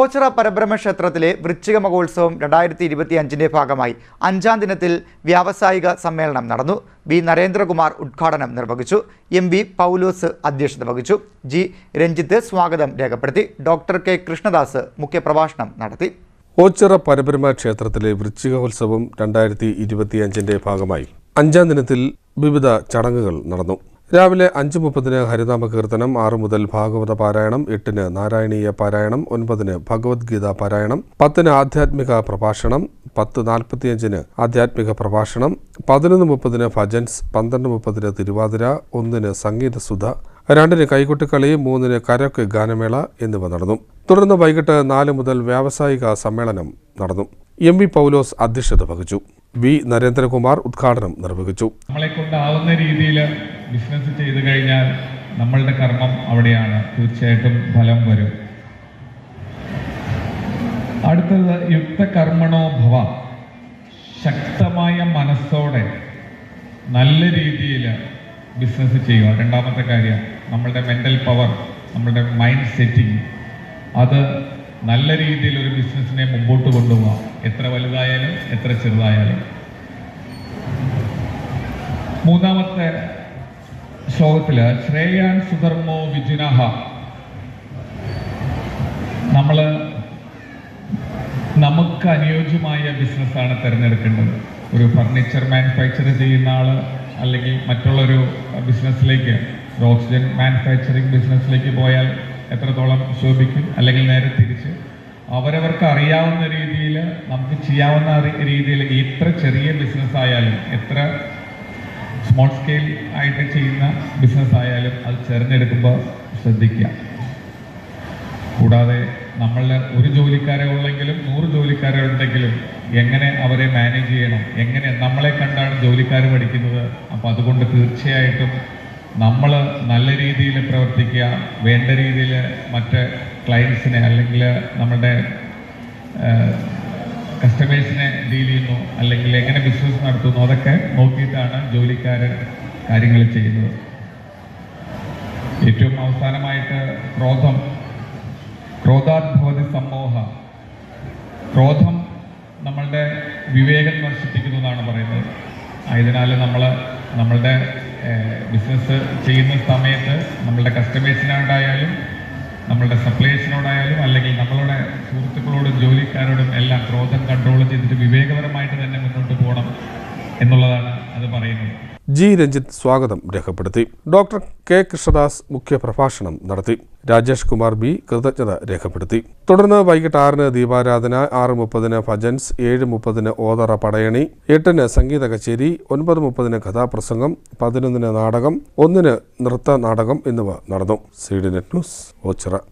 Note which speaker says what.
Speaker 1: ഓച്ചിറ പരബ്രഹ്മ ക്ഷേത്രത്തിലെ വൃശ്ചിക മഹോത്സവം രണ്ടായിരത്തി ഇരുപത്തി അഞ്ചിന്റെ ഭാഗമായി അഞ്ചാം ദിനത്തിൽ വ്യാവസായിക സമ്മേളനം നടന്നു. ബി നരേന്ദ്രകുമാർ ഉദ്ഘാടനം നിർവഹിച്ചു. എം വി പൗലോസ് അധ്യക്ഷത വഹിച്ചു. ജി രഞ്ജിത്ത് സ്വാഗതം രേഖപ്പെടുത്തി. ഡോക്ടർ കെ കൃഷ്ണദാസ് മുഖ്യപ്രഭാഷണം നടത്തി.
Speaker 2: ഓച്ചിറ പരബ്രഹ്മ ക്ഷേത്രത്തിലെ വൃശ്ചികോത്സവം രണ്ടായിരത്തി ഇരുപത്തിയഞ്ചിന്റെ ഭാഗമായി അഞ്ചാം ദിനത്തിൽ വിവിധ ചടങ്ങുകൾ നടന്നു. രാവിലെ അഞ്ച് മുപ്പതിന് ഹരിനാമ കീർത്തനം ആറ് മുതൽ ഭാഗവത പാരായണം എട്ടിന് നാരായണീയ പാരായണം ഒൻപതിന് ഭഗവത്ഗീത പാരായണം പത്തിന് ആധ്യാത്മിക പ്രഭാഷണം പത്ത് നാൽപ്പത്തിയഞ്ചിന് ആധ്യാത്മിക പ്രഭാഷണം പതിനൊന്ന് മുപ്പതിന് ഭജൻസ് പന്ത്രണ്ട് മുപ്പതിന് തിരുവാതിര ഒന്നിന് സംഗീതസുധ രണ്ടിന് കൈകൊട്ടിക്കളി മൂന്നിന് കരക്ക് ഗാനമേള എന്നിവ നടന്നു. തുടർന്ന് വൈകിട്ട് നാല് മുതൽ വ്യാവസായിക സമ്മേളനം നടന്നു. എം വി പൗലോസ് അധ്യക്ഷത വഹിച്ചു. വി നരേന്ദ്രകുമാർ ഉദ്ഘാടനം നിർവഹിച്ചു.
Speaker 3: നമ്മളെ കൊണ്ടാവുന്ന രീതിയിൽ ബിസിനസ് ചെയ്തു കഴിഞ്ഞാൽ നമ്മളുടെ കർമ്മം അവിടെയാണ്. തീർച്ചയായിട്ടും ഫലം വരും. അടുത്തത് യുക്തകർമ്മണോ ഭവ? ശക്തമായ മനസ്സോടെ നല്ല രീതിയിൽ ബിസിനസ് ചെയ്യുക. രണ്ടാമത്തെ കാര്യം നമ്മളുടെ മെന്റൽ പവർ നമ്മളുടെ മൈൻഡ് സെറ്റിംഗ് അത് നല്ല രീതിയിൽ ഒരു ബിസിനസ്സിനെ മുമ്പോട്ട് കൊണ്ടുപോകാം എത്ര വലുതായാലും എത്ര ചെറുതായാലും. മൂന്നാമത്തെ ശ്ലോകത്തിൽ ശ്രേയാൻ സുധർമ്മോ വിജുനഹ. നമ്മൾ നമുക്ക് അനുയോജ്യമായ ബിസിനസ്സാണ് തിരഞ്ഞെടുക്കേണ്ടത്. ഒരു ഫർണിച്ചർ മാനുഫാക്ചർ ചെയ്യുന്ന ആൾ അല്ലെങ്കിൽ മറ്റുള്ളൊരു ബിസിനസ്സിലേക്ക് ഓക്സിജൻ മാനുഫാക്ചറിങ് ബിസിനസ്സിലേക്ക് പോയാൽ എത്രത്തോളം ശോഭിക്കും? അല്ലെങ്കിൽ നേരെ തിരിച്ച് അവരവർക്ക് അറിയാവുന്ന രീതിയിൽ നമുക്ക് ചെയ്യാവുന്ന രീതിയിൽ എത്ര ചെറിയ ബിസിനസ്സായാലും എത്ര സ്മോൾ സ്കെയിൽ ആയിട്ട് ചെയ്യുന്ന ബിസിനസ് ആയാലും അത് തിരഞ്ഞെടുക്കുമ്പോൾ ശ്രദ്ധിക്കുക. കൂടാതെ നമ്മളുടെ ഒരു ജോലിക്കാരെ ഉള്ളെങ്കിലും നൂറ് ജോലിക്കാരെ ഉണ്ടെങ്കിലും എങ്ങനെ അവരെ മാനേജ് ചെയ്യണം എങ്ങനെ നമ്മളെ കണ്ടാണ് ജോലിക്കാർ പഠിക്കുന്നത് അപ്പോൾ അതുകൊണ്ട് തീർച്ചയായിട്ടും നമ്മൾ നല്ല രീതിയിൽ പ്രവർത്തിക്കുക വേണ്ട രീതിയിൽ മറ്റ് ക്ലയൻസിനെ അല്ലെങ്കിൽ നമ്മുടെ കസ്റ്റമേഴ്സിനെ ഡീൽ ചെയ്യുന്നു അല്ലെങ്കിൽ എങ്ങനെ ബിസിനസ് നടത്തുന്നു അതൊക്കെ നോക്കിയിട്ടാണ് ജോലിക്കാരൻ കാര്യങ്ങൾ ചെയ്യുന്നത്. ഏറ്റവും അവസാനമായിട്ട് ക്രോധം. ക്രോധാത്ഭവതി സമ്മോഹ. ക്രോധം നമ്മളുടെ വിവേകം നശിപ്പിക്കുന്നു എന്നാണ് പറയുന്നത്. ആയതിനാൽ നമ്മൾ നമ്മളുടെ ബിസിനസ് ചെയ്യുന്ന സമയത്ത് നമ്മളുടെ കസ്റ്റമേഴ്സിനോടായാലും നമ്മളുടെ സപ്ലൈസിനോടായാലും അല്ലെങ്കിൽ നമ്മളുടെ സുഹൃത്തുക്കളോടും ജോലിക്കാരോടും എല്ലാം ക്രോധം കൺട്രോൾ ചെയ്തിട്ട് വിവേകപരമായിട്ട് തന്നെ മുന്നോട്ട് പോകണം എന്നുള്ളതാണ് അത് പറയുന്നത്.
Speaker 2: ജി രഞ്ജിത്ത് സ്വാഗതം രേഖപ്പെടുത്തി. ഡോക്ടർ കെ കൃഷ്ണദാസ് മുഖ്യപ്രഭാഷണം നടത്തി. രാജേഷ് കുമാർ ബി കൃതജ്ഞത രേഖപ്പെടുത്തി. തുടർന്ന് വൈകിട്ട് ആറിന് ദീപാരാധന ആറ് മുപ്പതിന് ഭജൻസ് ഏഴ് മുപ്പതിന് ഓതറ പടയണി എട്ടിന് സംഗീത കച്ചേരി ഒൻപത് മുപ്പതിന് കഥാപ്രസംഗം പതിനൊന്നിന് നാടകം ഒന്നിന് നൃത്ത നാടകം എന്നിവ നടന്നു. C net news Ochira.